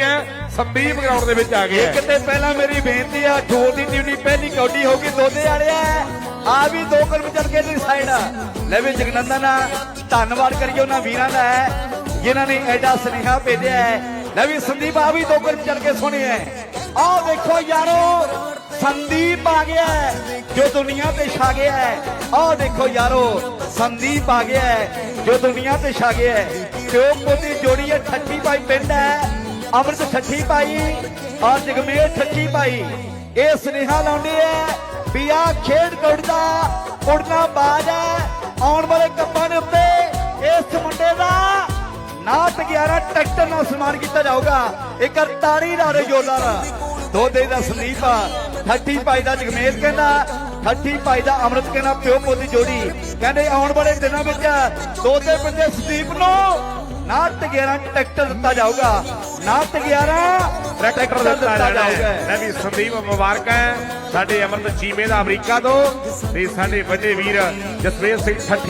ਹੈ ਸੰਦੀਪ ਗਰਾਊਂਡ ਦੇ ਵਿੱਚ ਆ ਗਿਆ ਇੱਕ ਤੇ ਪਹਿਲਾਂ ਮੇਰੀ ਬੇਨਤੀ ਆ ਜੋ ਦੀ ਟੀਮ ਪਹਿਲੀ ਕੌਡੀ ਹੋ ਗਈ ਦੋਦੇ ਵਾਲਿਆ ਆ। ਵੀ ਦੋ ਕਰਮ ਕੇ ਦੀ ਸਾਈਡ ਲੈ ਵੀ ਜਗਨੰਦਨ ਆ ਧੰਨਵਾਦ ਕਰੀਏ ਉਹਨਾਂ ਵੀਰਾਂ ਦਾ ਹੈ, ਜਿਨ੍ਹਾਂ ਨੇ ਐਡਾ ਸੁਨੇਹਾ ਭੇਜਿਆ ਹੈ। ਲੈ ਵੀ ਸੰਦੀਪ ਆ ਵੀ ਦੋ ਕਰਮ ਚੱਲ ਕੇ ਸੁਣਿਆ ਆਹ ਦੇਖੋ ਯਾਰੋ ਸੰਦੀਪ ਆ ਗਿਆ ਜੋ ਦੁਨੀਆ ਤੇ ਛਾ ਗਿਆ ਹੈ। ਆਹ ਦੇਖੋ ਯਾਰੋ ਸੰਦੀਪ ਆ ਗਿਆ ਜੋ ਦੁਨੀਆ ਤੇ ਛਾ ਗਿਆ ਹੈ। ਪਿਓ ਪੋਤੀ ਜੋੜੀ ਹੈ ਠੱਠੀ ਭਾਈ ਪਿੰਡ ਹੈ। ਅਮਰਤ ਠੱਠੀ ਪਾਈ ਔਰ ਜਗਮੇਰ ਠੱਠੀ ਭਾਈ ਇਹ ਸੁਨੇਹਾ ਲਾਉਂਦੇ ਐ ਵੀ ਆ ਖੇਡ ਕੁੜਦਾ ਉੜਨਾ ਬਾਜ ਹੈ ਆਉਣ ਵਾਲੇ ਕੱਪਾਂ ਦੇ ਉੱਤੇ ਇਸ ਮੁੰਡੇ ਦਾ ਨਾਟ 11 ਟਰੈਕਟਰ ਨਾਲ ਸਨਮਾਨ ਕੀਤਾ ਜਾਊਗਾ। ਇੱਕ ਤਾੜੀ ਨਾਰੇ ਜੋਰਦਾਰ। ਦੋਦੇ ਦਾ ਸੰਦੀਪ ਆ। ਠੱਠੀ ਭਾਈ ਦਾ ਜਗਮੇਰ ਕਹਿੰਦਾ, ਠੱਠੀ ਭਾਈ ਦਾ ਅੰਮ੍ਰਿਤ ਕਹਿੰਦਾ, ਪਿਓ ਪੋਤੀ ਜੋੜੀ। ਕਹਿੰਦੇ ਆਉਣ ਵਾਲੇ ਦਿਨਾਂ ਵਿੱਚ ਦੋਦੇ ਪਿੰਡੇ ਸੰਦੀਪ ਨੂੰ ਨਾਟ 11 ਟਰੈਕਟਰ ਦਿੱਤਾ ਜਾਊਗਾ। ਨਾਟ 11 ਟਰੈਕਟਰ ਦਿੱਤਾ ਜਾਣਾ ਹੈ। ਵੀ ਸੰਦੀਪ ਮੁਬਾਰਕਾਂ ਹੈ। ਸਾਡੇ ਅਮਰਤ ਚੀਮੇ ਦਾ ਅਮਰੀਕਾ ਤੋਂ ਤੇ ਸਾਡੇ ਵੱਡੇ ਵੀਰ ਜਸਵੇਰ ਸਿੰਘ ਠੱਠੀ